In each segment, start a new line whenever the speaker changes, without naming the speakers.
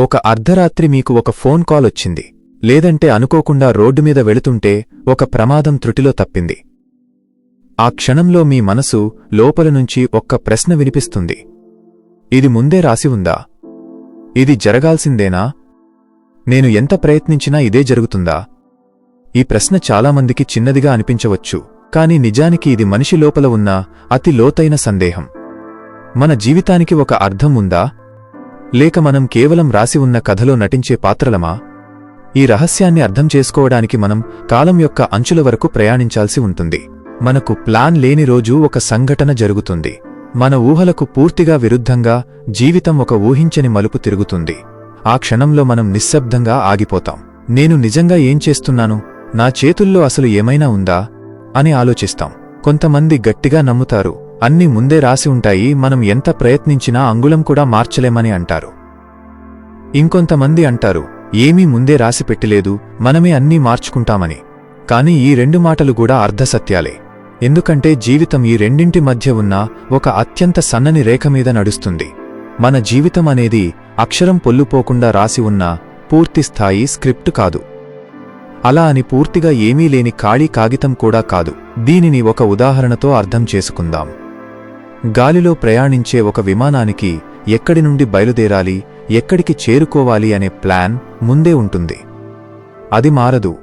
ఒక అర్ధరాత్రి మీకు ఒక ఫోన్ కాల్ వచ్చింది. లేదంటే అనుకోకుండా రోడ్డు మీద వెళుతుంటే ఒక ప్రమాదం త్రుటిలో తప్పింది. ఆ క్షణంలో మీ మనసు లోపల నుంచి ఒక్క ప్రశ్న వినిపిస్తుంది. ఇది ముందే రాసి ఉందా? ఇది జరగాల్సిందేనా? నేను ఎంత ప్రయత్నించినా ఇదే జరుగుతుందా? ఈ ప్రశ్న చాలామందికి చిన్నదిగా అనిపించవచ్చు కాని నిజానికి ఇది మనిషి లోపల ఉన్న అతి లోతైన సందేహం. మన జీవితానికి ఒక అర్థం ఉందా? లేక మనం కేవలం రాసి ఉన్న కథలో నటించే పాత్రలమా? ఈ రహస్యాన్ని అర్థం చేసుకోవడానికి మనం కాలం యొక్క అంచుల వరకు ప్రయాణించాల్సి ఉంటుంది. మనకు ప్లాన్ లేని రోజు ఒక సంఘటన జరుగుతుంది. మన ఊహలకు పూర్తిగా విరుద్ధంగా జీవితం ఒక ఊహించని మలుపు తిరుగుతుంది. ఆ క్షణంలో మనం నిశ్శబ్దంగా ఆగిపోతాం. నేను నిజంగా ఏం చేస్తున్నాను? నా చేతుల్లో అసలు ఏమైనా ఉందా? అని ఆలోచిస్తాం. కొంతమంది గట్టిగా నమ్ముతారు. అన్నీ ముందే రాసి ఉంటాయి మనం ఎంత ప్రయత్నించినా అంగుళం కూడా మార్చలేమని అంటారు. ఇంకొంతమంది అంటారు ఏమీ ముందే రాసి పెట్టలేదు మనమే అన్నీ మార్చుకుంటామని. కాని ఈ రెండు మాటలు కూడా అర్ధసత్యాలే. ఎందుకంటే జీవితం ఈ రెండింటి మధ్య ఉన్న ఒక అత్యంత సన్నని రేఖ మీద నడుస్తుంది. మన జీవితం అనేది అక్షరం పొల్లుపోకుండా రాసి ఉన్న పూర్తిస్థాయి స్క్రిప్ట్ కాదు. అలా అని పూర్తిగా ఏమీ లేని ఖాళీ కాగితం కూడా కాదు. దీనిని ఒక ఉదాహరణతో అర్థం చేసుకుందాం. గాలిలో ప్రయాణించే ఒక విమానానికి ఎక్కడి నుండి బయలుదేరాలి ఎక్కడికి చేరుకోవాలి అనే ప్లాన్ ముందే ఉంటుంది. అది మారదు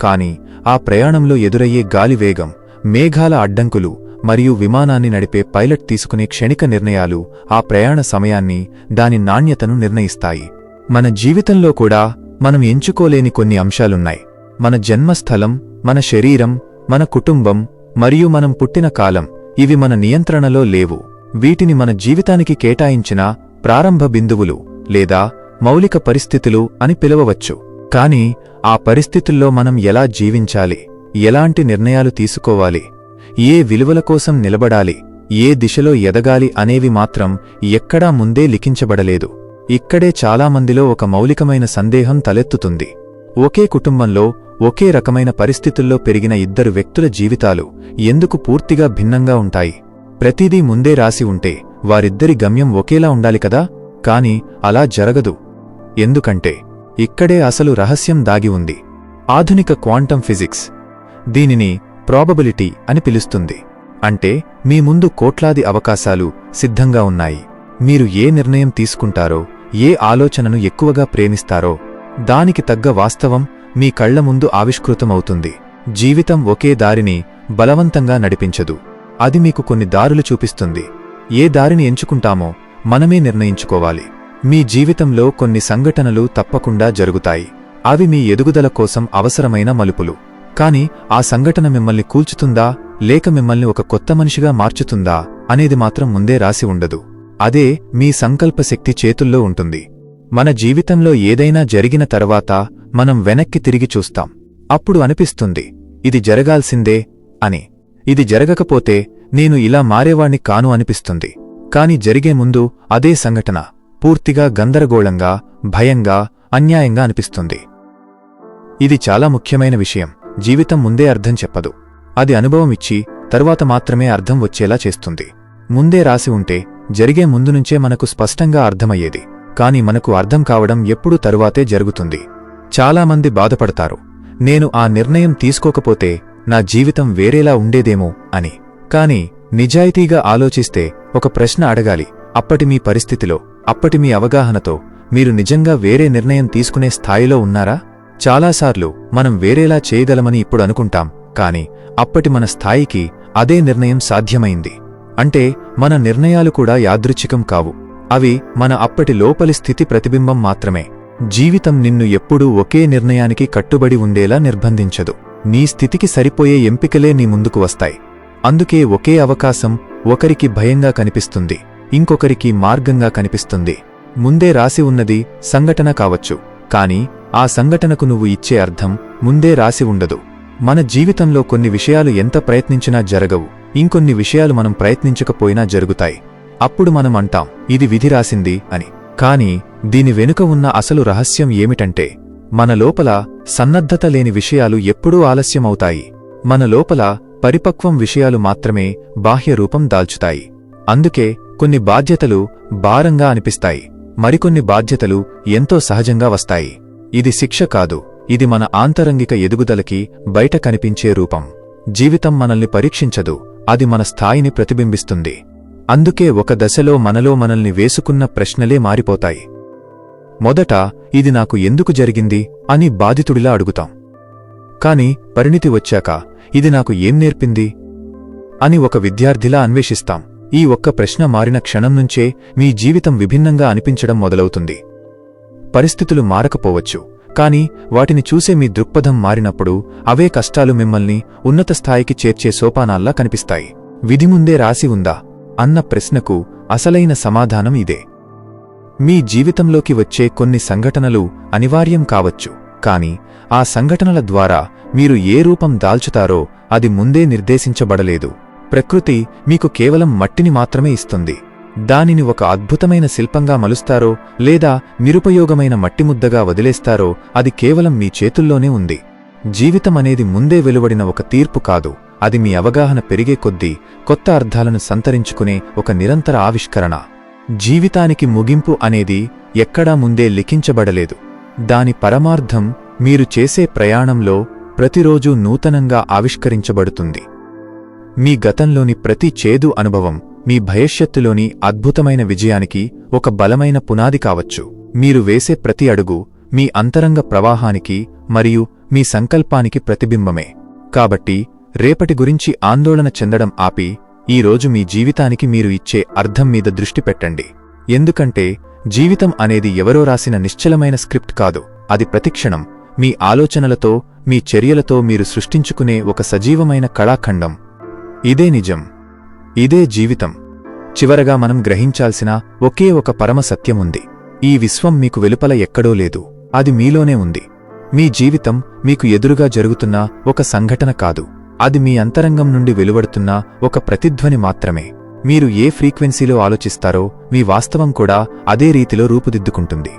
కాని ఆ ప్రయాణంలో ఎదురయ్యే గాలి వేగం మేఘాల అడ్డంకులు మరియు విమానాన్ని నడిపే పైలట్ తీసుకునే క్షణిక నిర్ణయాలు ఆ ప్రయాణ సమయాన్ని దాని నాణ్యతను నిర్ణయిస్తాయి. మన జీవితంలో కూడా మనం ఎంచుకోలేని కొన్ని అంశాలున్నాయి. మన జన్మస్థలం మన శరీరం మన కుటుంబం మరియు మనం పుట్టిన కాలం ఇవి మన నియంత్రణలో లేవు. వీటిని మన జీవితానికి కేటాయించిన ప్రారంభ బిందువులు లేదా మౌలిక పరిస్థితులు అని పిలవవచ్చు. కాని ఆ పరిస్థితుల్లో మనం ఎలా జీవించాలి? ఎలాంటి నిర్ణయాలు తీసుకోవాలి? ఏ విలువల కోసం నిలబడాలి? ఏ దిశలో ఎదగాలి అనేవి మాత్రం ఎక్కడా ముందే లిఖించబడలేదు. ఇక్కడే చాలామందిలో ఒక మౌలికమైన సందేహం తలెత్తుతుంది. ఒకే కుటుంబంలో ఒకే రకమైన పరిస్థితుల్లో పెరిగిన ఇద్దరు వ్యక్తుల జీవితాలు ఎందుకు పూర్తిగా భిన్నంగా ఉంటాయి? ప్రతిదీ ముందే రాసి ఉంటే వారిద్దరి గమ్యం ఒకేలా ఉండాలి కదా? కాని అలా జరగదు. ఎందుకంటే ఇక్కడే అసలు రహస్యం దాగి ఉంది. ఆధునిక క్వాంటం ఫిజిక్స్ దీనిని ప్రాబబిలిటీ అని పిలుస్తుంది. అంటే మీ ముందు కోట్లాది అవకాశాలు సిద్ధంగా ఉన్నాయి. మీరు ఏ నిర్ణయం తీసుకుంటారో ఏ ఆలోచనను ఎక్కువగా ప్రేమిస్తారో దానికి తగ్గ వాస్తవం మీ కళ్ళ ముందు ఆవిష్కృతమవుతుంది. జీవితం ఒకే దారిని బలవంతంగా నడిపించదు. అది మీకు కొన్ని దారులు చూపిస్తుంది. ఏ దారిని ఎంచుకుంటామో మనమే నిర్ణయించుకోవాలి. మీ జీవితంలో కొన్ని సంఘటనలు తప్పకుండా జరుగుతాయి. అవి మీ ఎదుగుదల కోసం అవసరమైన మలుపులు. కాని ఆ సంఘటన మిమ్మల్ని కూల్చుతుందా? లేక మిమ్మల్ని ఒక కొత్త మనిషిగా మార్చుతుందా? అనేది మాత్రం ముందే రాసి ఉండదు. అదే మీ సంకల్పశక్తి చేతుల్లో ఉంటుంది. మన జీవితంలో ఏదైనా జరిగిన తర్వాత మనం వెనక్కి తిరిగి చూస్తాం. అప్పుడు అనిపిస్తుంది ఇది జరగాల్సిందే అని. ఇది జరగకపోతే నేను ఇలా మారేవాణ్ణి కాను అనిపిస్తుంది. కాని జరిగే ముందు అదే సంఘటన పూర్తిగా గందరగోళంగా భయంగా అన్యాయంగా అనిపిస్తుంది. ఇది చాలా ముఖ్యమైన విషయం జీవితం ముందే అర్థం చెప్పదు. అది అనుభవం ఇచ్చి తరువాత మాత్రమే అర్థం వచ్చేలా చేస్తుంది. ముందే రాసి ఉంటే జరిగే ముందు నుంచే మనకు స్పష్టంగా అర్థమయ్యేది. కాని మనకు అర్థం కావడం ఎప్పుడూ తరువాతే జరుగుతుంది. చాలామంది బాధపడతారు. నేను ఆ నిర్ణయం తీసుకోకపోతే నా జీవితం వేరేలా ఉండేదేమో అని. కాని నిజాయితీగా ఆలోచిస్తే ఒక ప్రశ్న అడగాలి. అప్పటి మీ పరిస్థితిలో అప్పటి మీ అవగాహనతో మీరు నిజంగా వేరే నిర్ణయం తీసుకునే స్థాయిలో ఉన్నారా? చాలాసార్లు మనం వేరేలా చేయగలమని ఇప్పుడు అనుకుంటాం కాని అప్పటి మన స్థాయికి అదే నిర్ణయం సాధ్యమైంది. అంటే మన నిర్ణయాలు కూడా యాదృచ్ఛికం కావు. అవి మన అప్పటి లోపలి స్థితి ప్రతిబింబం మాత్రమే. జీవితం నిన్ను ఎప్పుడూ ఒకే నిర్ణయానికి కట్టుబడి ఉండేలా నిర్బంధించదు. నీ స్థితికి సరిపోయే ఎంపికలే నీ ముందుకు వస్తాయి. అందుకే ఒకే అవకాశం ఒకరికి భయంగా కనిపిస్తుంది ఇంకొకరికి మార్గంగా కనిపిస్తుంది. ముందే రాసి ఉన్నది సంఘటన కావచ్చు కాని ఆ సంఘటనకు నువ్వు ఇచ్చే అర్థం ముందే రాసి ఉండదు. మన జీవితంలో కొన్ని విషయాలు ఎంత ప్రయత్నించినా జరగవు ఇంకొన్ని విషయాలు మనం ప్రయత్నించకపోయినా జరుగుతాయి. అప్పుడు మనం అంటాం ఇది విధి రాసింది అని. కాని దీని వెనుక ఉన్న అసలు రహస్యం ఏమిటంటే మన లోపల సన్నద్ధత లేని విషయాలు ఎప్పుడూ ఆలస్యమవుతాయి. మన లోపల పరిపక్వం విషయాలు మాత్రమే బాహ్య రూపం దాల్చుతాయి. అందుకే కొన్ని బాధ్యతలు భారంగా అనిపిస్తాయి మరికొన్ని బాధ్యతలు ఎంతో సహజంగా వస్తాయి. ఇది శిక్ష కాదు ఇది మన ఆంతరంగిక ఎదుగుదలకి బయట కనిపించే రూపం. జీవితం మనల్ని పరీక్షించదు అది మన స్థాయిని ప్రతిబింబిస్తుంది. అందుకే ఒక దశలో మనలో మనల్ని వేసుకున్న ప్రశ్నలే మారిపోతాయి. మొదట ఇది నాకు ఎందుకు జరిగింది? అని బాధితుడిలా అడుగుతాం. కాని పరిణితి వచ్చాక ఇది నాకు ఏం నేర్పింది? అని ఒక విద్యార్థిలా అన్వేషిస్తాం. ఈ ఒక్క ప్రశ్న మారిన క్షణం నుంచే మీ జీవితం విభిన్నంగా అనిపించడం మొదలవుతుంది. పరిస్థితులు మారకపోవచ్చు. కాని వాటిని చూసే మీ దృక్పథం మారినప్పుడు అవే కష్టాలు మిమ్మల్ని ఉన్నత స్థాయికి చేర్చే సోపానాల్లా కనిపిస్తాయి. విధి ముందే రాసి ఉందా? అన్న ప్రశ్నకు అసలైన సమాధానం ఇదే. మీ జీవితంలోకి వచ్చే కొన్ని సంఘటనలు అనివార్యం కావచ్చు కాని ఆ సంఘటనల ద్వారా మీరు ఏ రూపం దాల్చుతారో అది ముందే నిర్దేశించబడలేదు. ప్రకృతి మీకు కేవలం మట్టిని మాత్రమే ఇస్తుంది. దానిని ఒక అద్భుతమైన శిల్పంగా మలుస్తారో లేదా నిరుపయోగమైన మట్టిముద్దగా వదిలేస్తారో అది కేవలం మీ చేతుల్లోనే ఉంది. జీవితం అనేది ముందే వెలువడిన ఒక తీర్పు కాదు. అది మీ అవగాహన పెరిగే కొద్దీ కొత్త అర్థాలను సంతరించుకునే ఒక నిరంతర ఆవిష్కరణ. జీవితానికి ముగింపు అనేది ఎక్కడా ముందే లిఖించబడలేదు. దాని పరమార్థం మీరు చేసే ప్రయాణంలో ప్రతిరోజూ నూతనంగా ఆవిష్కరించబడుతుంది. మీ గతంలోని ప్రతి చేదు అనుభవం మీ భవిష్యత్తులోని అద్భుతమైన విజయానికి ఒక బలమైన పునాది కావచ్చు. మీరు వేసే ప్రతి అడుగు మీ అంతరంగ ప్రవాహానికి మరియు మీ సంకల్పానికి ప్రతిబింబమే. కాబట్టి రేపటి గురించి ఆందోళన చెందడం ఆపి ఈ రోజు మీ జీవితానికి మీరు ఇచ్చే అర్థం మీద దృష్టి పెట్టండి. ఎందుకంటే జీవితం అనేది ఎవరో రాసిన నిశ్చలమైన స్క్రిప్ట్ కాదు అది ప్రతిక్షణం. మీ ఆలోచనలతో మీ చర్యలతో మీరు సృష్టించుకునే ఒక సజీవమైన కళాఖండం. ఇదే నిజం. ఇదే జీవితం. చివరగా మనం గ్రహించాల్సిన ఒకే ఒక పరమ సత్యముంది ఈ విశ్వం మీకు వెలుపల ఎక్కడో లేదు. అది మీలోనే ఉంది. మీ జీవితం మీకు ఎదురుగా జరుగుతున్న ఒక సంఘటన కాదు. అది మీ అంతరంగం నుండి వెలువడుతున్న ఒక ప్రతిధ్వని మాత్రమే. మీరు ఏ ఫ్రీక్వెన్సీలో ఆలోచిస్తారో మీ వాస్తవం కూడా అదే రీతిలో రూపుదిద్దుకుంటుంది.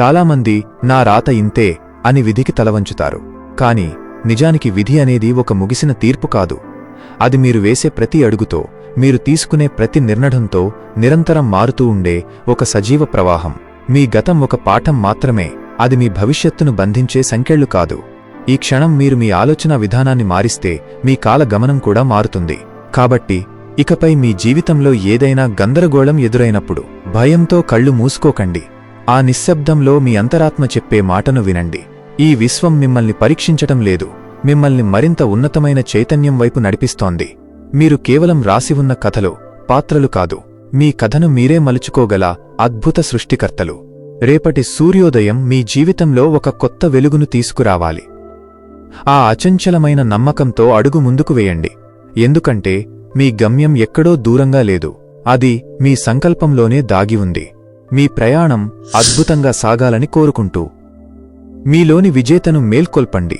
చాలామంది నా రాత ఇంతే అని విధికి తలవంచుతారు. కాని నిజానికి విధి అనేది ఒక ముగిసిన తీర్పు కాదు. అది మీరు వేసే ప్రతి అడుగుతో మీరు తీసుకునే ప్రతి నిర్ణయంతో నిరంతరం మారుతూ ఉండే ఒక సజీవ ప్రవాహం. మీ గతం ఒక పాఠం మాత్రమే. అది మీ భవిష్యత్తును బంధించే సంకెళ్ళు కాదు. ఈ క్షణం మీరు మీ ఆలోచన విధానాన్ని మారిస్తే మీ కాల గమనం కూడా మారుతుంది. కాబట్టి ఇకపై మీ జీవితంలో ఏదైనా గందరగోళం ఎదురైనప్పుడు భయంతో కళ్ళు మూసుకోకండి. ఆ నిశ్శబ్దంలో మీ అంతరాత్మ చెప్పే మాటను వినండి. ఈ విశ్వం మిమ్మల్ని పరీక్షించటం లేదు. మిమ్మల్ని మరింత ఉన్నతమైన చైతన్యం వైపు నడిపిస్తోంది. మీరు కేవలం రాసి ఉన్న కథలో పాత్రలు కాదు. మీ కథను మీరే మలుచుకోగల అద్భుత సృష్టికర్తలు. రేపటి సూర్యోదయం మీ జీవితంలో ఒక కొత్త వెలుగును తీసుకురావాలి. ఆ అచంచలమైన నమ్మకంతో అడుగు ముందుకు వేయండి. ఎందుకంటే మీ గమ్యం ఎక్కడో దూరంగా లేదు. అది మీ సంకల్పంలోనే దాగి ఉంది. మీ ప్రయాణం అద్భుతంగా సాగాలని కోరుకుంటూ. మీలోని విజేతను మేల్కొల్పండి.